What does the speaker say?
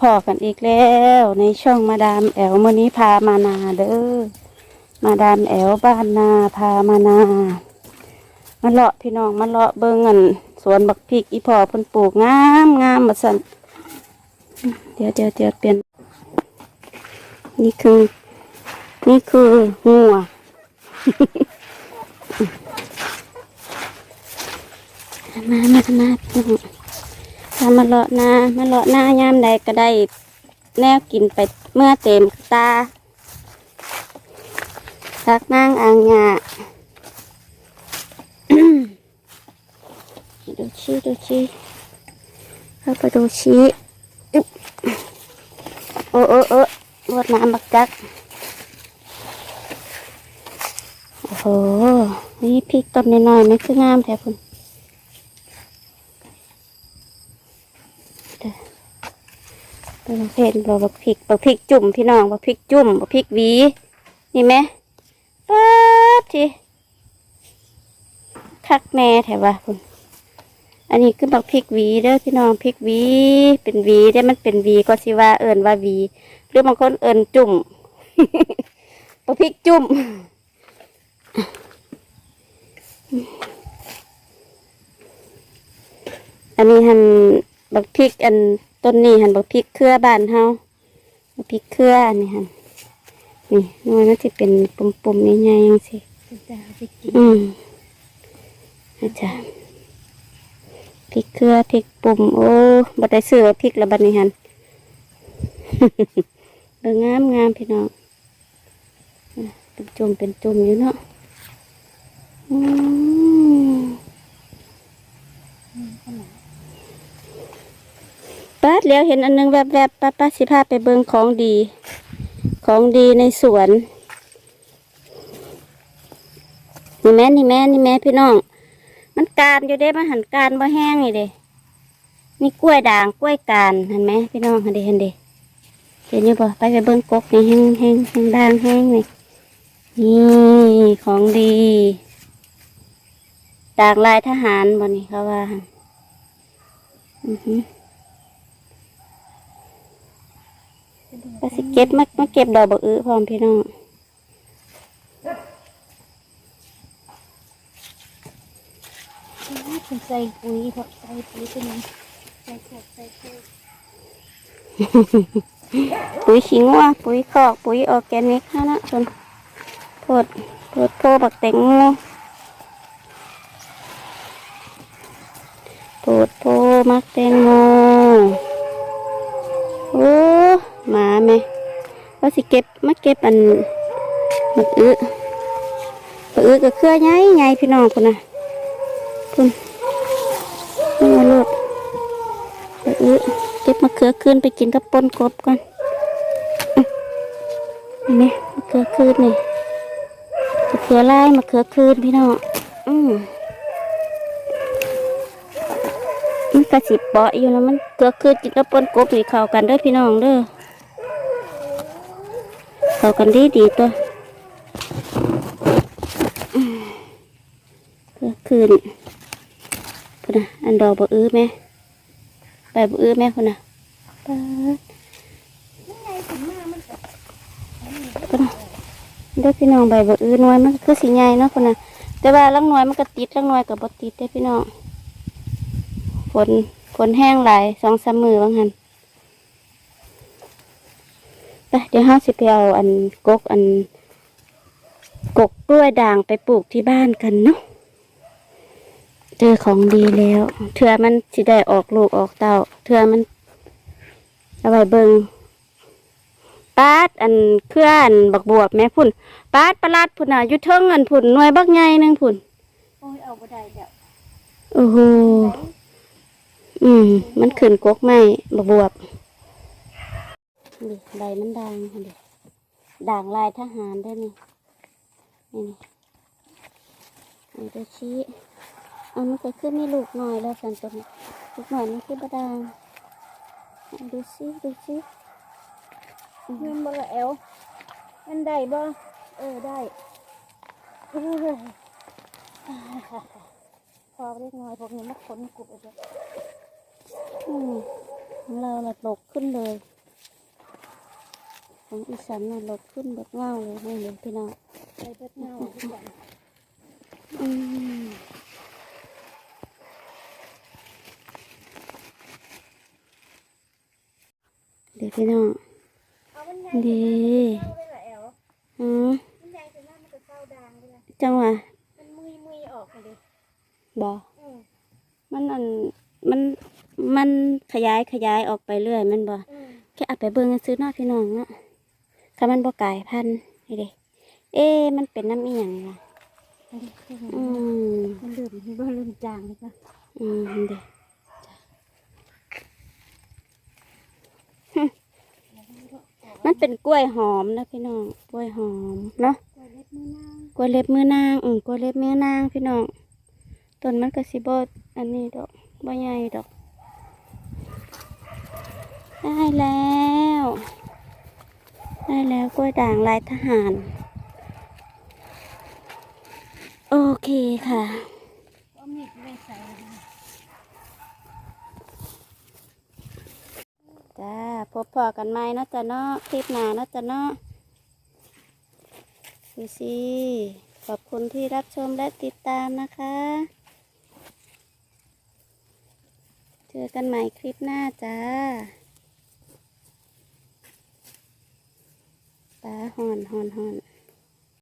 พอกันอีกแล้วในช่องมาดามแอลมื่อนี้พามานาเด้อมาดามแอลบ้านนาพามานามาเลาะพี่น้องมาเลาะเบิ่งอันสวนบักพริกอีพอเพิ่นปลูกงามงามมาสั่นเดี๋ยวเดี๋ยวเดี๋ยวเปลี่ยน นี่คือ นี่คืองัวมามามา ถ้ามาเลาะหน้ามาเลาะหน้ายามใดก็ได้แนวกินไปเมื่อเต็มตาทักนางอ่างหยาดูชีดูชีเข้าไปดูชีอึ๊บโอ้โอ้โอ้รดน้ำบักจักโอ้โหนี่พริกต้นน้อยๆไม่คืองามแท้พุ่เด้อ เป็นประเภทเราบักพริกบักพริกจุ่มพี่น้องบักพริกจุ่มบักพริกหวีนี่ไหมป๊าดทีคักแน่แถวว่าพุ่นอันนี้คือบักพริกหวีเด้อพี่น้องพริกหวีเป็นหวีได้มันเป็นหวีก็สิว่าเอิญว่าหวีหรือบางคนเอิญจุ่มบักพริกจุ่มอันนี้หันบักพริกอัน ต้นนี้หันบักพริกเครือบ้านเฮาบักพริกเครืออันนี้หันนี่หน่วยมันจะเป็นปุ่มๆใหญ่ๆยังสิจะเอาไปกินอืมอาจารย์พริกเครือพริกปุ่มโอ้บัดได้ซื้อพริกแล้วบัดนี้หันเบิ่งงามงามพี่น้องเป็นจุ่มเป็นจุ่มอยู่เนาะอืม ป้าดแล้วเห็นอันหนึงแวบๆป้าป้าสิพาไปเบิ่งของดี ของดีในสวน นี่แม่นี่แม่นี่แม่พี่น้อง มันการอยู่เด้มันหันการบ่แห้งนี่เด้นี่กล้วยด่างกล้วยการเห็นไหมพี่น้องเห็นเด้เห็นเด้เห็นอยู่บ่ไปไปเบิ้งกกนี่แห้งแห้งแห้งด่างแห้งนี่นี่ของดีด่างลายทหารบ่นี่เขาว่าอือหือก็สิ เก็บมามาเก็บดอกบักอื้อพร้อมพี่น้องใส่ปุ๋ยเถอะใส่ปุ๋ยเป็นยังใส่ขวดใส่ขวดปุ๋ยขี้งัวปุ๋ยคอกปุ๋ยออร์แกนิกนะนะชนโพดโพดโพบักแตงโมโพดโพมักแตงโมโอ้หมาไหม ว่าสิเก็บมาเก็บอันมักอื้อมักอื้อก็เครือใหญ่ใหญ่พี่น้องคุณนะคุณนี่มาลูกมักอื้อเก็บมะเขือคืนไปกินกับปนกบก่อนอื้อนี่ไหมมะเขือคืนนี่มะเขือลายมะเขือคืนพี่น้องอืมมันกระสิบเปาะอยู่นะมันเขือคืนกินกับปนกบนี่เข้ากันเด้อพี่น้องเด้อ เข้ากันดีดีตัวอืมเขือคืนพุ่นนะอันดอกบอื้อไหมไปบอื้อแม่คนน่ะป๊าดก็น่ะเด้อพี่น้องใบบอื้อหน่วยมันคือสีใหญ่เนาะคนน่ะแต่ว่าลังหน่วยมันก็ติดลังหน่วยก็บ่ติดเด้พี่น้องฝนฝนแห้งหลายสองสามมือบางหัน ไปเดี๋ยวห้าสิไปเอาอันกกอันกกกล้วยด่างไปปลูกที่บ้านกันเนาะเจอของดีแล้วเทือมันสิได้ออกลูกออกเต้าเทือมันเอาไว้เบิงปาดอันเคลื่อนบักบวบแม่พุ่นปาดประหลาดพุ่นอะอยุเทิงอันพุ่นหน่วยบักใหญ่หนึงพุ่นโอ้ยเอาบ่ได้แล้วโอ้โหอืม มันขึ้นกกไม้บักบวบ นี่ใบมันด่างเห็นดิด่างลายทหารได้อนี่นี่นี่นี่ตัวชี้เอามันก็ขึ้นนี่ลูกหน่อยแล้วสันตัวนี้ลูกหน่อยมันขึ้นบดางเอาดูซิดูซิเงินบ่ละแอลมันได้บ่เออได้เออพอเล็กน้อยพวกนี้มาขนกุบไปเลยอืมของเราหลดหลกขึ้นเลย ของอีสันน่ะหลกขึ้นแบบเงาเลยไม่เห็นพี่น้องไปเบิดเงาทุกอย่างอืมเดี๋ยวพี่น้องเอามันใหญ่ดีเข้าได้ละแอลอืมมันใหญ่ถึงหน้ามันจะเข้าดังเลยจังหวะมันมุยมุยออกเลยบออืมมันอันมันมันขยายขยายออกไปเรื่อยแมันบออืมแค่เอาไปเบิ่งซื้อเนอพี่น้องเนาะ ถ้ามันบ่กลายพันธุ์นี่เด้เอ๊ะมันเป็นน้ำอีหยังล่ะอืมมันดื่มมันบ่ลืมจางเลยค่ะอืมเด้ฮึมันเป็นกล้วยหอมนะพี่น้อง กล้วยหอมเนาะตัวเล็กมือนางกล้วยเล็บมือนาง อืมกล้วยเล็บมือนางพี่น้อง ต้นมันก็สิบ่อันนี้ดอก บ่ใหญ่ดอก ได้แล้ว ได้แล้วกล้วยด่างลายทหาร โอเคค่ะจ้าพบพอกันไหมนาะจ้ะเนาะคลิปหน้านาะจ้ะเนาะดูสิขอบคุณที่รับชมและติดตามนะคะ เจอกันใหม่คลิปหน้าจ้า ปลาหอนหอนหอน